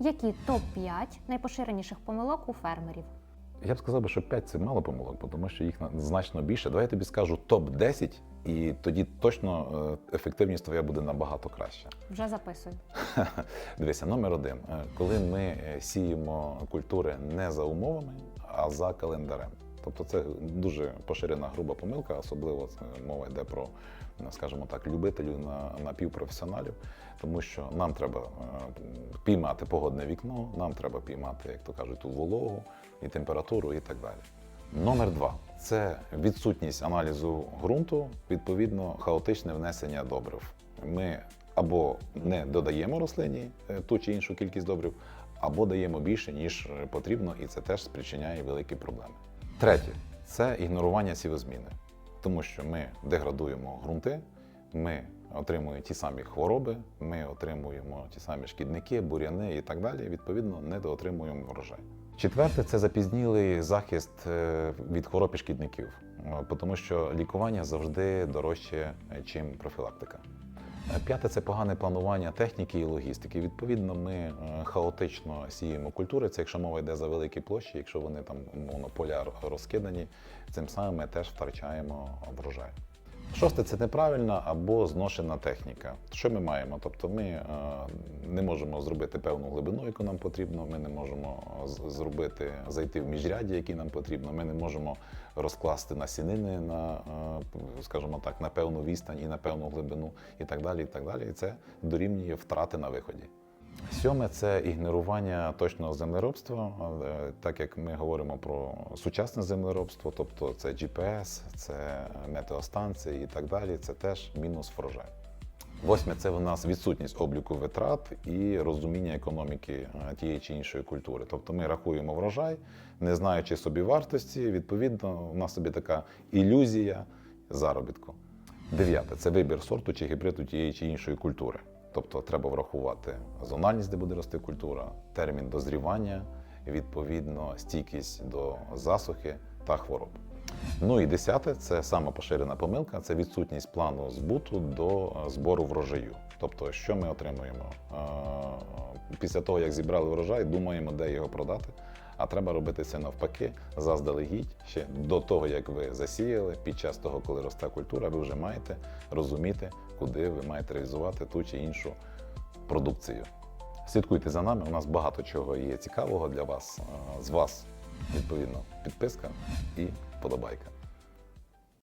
Які топ-5 найпоширеніших помилок у фермерів? Я б сказав, що 5 це мало помилок, тому що їх на- значно більше. Давай я тобі скажу топ-10, і тоді точно е, ефективність твоя буде набагато краща. Вже записую. Дивися, номер один. Е, Коли ми е, сіємо культури не за умовами, а за календарем. Тобто це дуже поширена груба помилка, особливо мова йде про, скажімо так, любителів на напівпрофесіоналів, тому що нам треба е, піймати погодне вікно, нам треба піймати, як то кажуть, ту вологу і температуру і так далі. Номер два це відсутність аналізу ґрунту, відповідно, хаотичне внесення добрив. Ми або не додаємо рослині е, ту чи іншу кількість добрив, або даємо більше, ніж потрібно, і це теж спричиняє великі проблеми. Третє це ігнорування сівозміни, тому що ми деградуємо ґрунти, ми отримуємо ті самі хвороби, ми отримуємо ті самі шкідники, буряни і так далі. Відповідно, не доотримуємо врожай. Четверте це запізнілий захист е, від хвороб і шкідників, е, тому що лікування завжди дорожче, ніж профілактика. П'яте це погане планування техніки і логістики. Відповідно, ми е, хаотично сіємо культури. Це якщо мова йде за великі площі, якщо вони там умовно поля розкидані, цим самим ми теж втрачаємо врожай. Шосте це неправильна або зношена техніка. Що ми маємо? Тобто ми е, не можемо зробити певну глибину, яку нам потрібно, ми не можемо зробити, зайти в міжрядді, які нам потрібно, ми не можемо розкласти насінини на, е, скажімо так, на певну відстань і на певну глибину, і так далі. І так далі. І це дорівнює втрати на виході. Сьоме це ігнорування точного землеробства, так як ми говоримо про сучасне землеробство, тобто це GPS, це метеостанції і так далі. Це теж мінус врожай. Восьме це в нас відсутність обліку витрат і розуміння економіки е, тієї чи іншої культури. Тобто ми рахуємо врожай, не знаючи собі вартості, відповідно, у нас собі така ілюзія заробітку. Дев'яте це вибір сорту чи гібриду тієї чи іншої культури. Тобто треба врахувати зональність, де буде рости культура, термін дозрівання, відповідно, стійкість до засухи та хвороб. Ну і десяте це сама поширена помилка, це відсутність плану збуту до е, збору врожаю. Тобто, що ми отримуємо? Е, Після того, як зібрали врожай, думаємо, де його продати. А треба робити це навпаки, заздалегідь ще до того, як ви засіяли, під час того, коли росте культура, ви вже маєте розуміти, куди ви маєте реалізувати ту чи іншу продукцію. Слідкуйте за нами. У нас багато чого є цікавого для вас. З вас відповідно підписка і подобайка.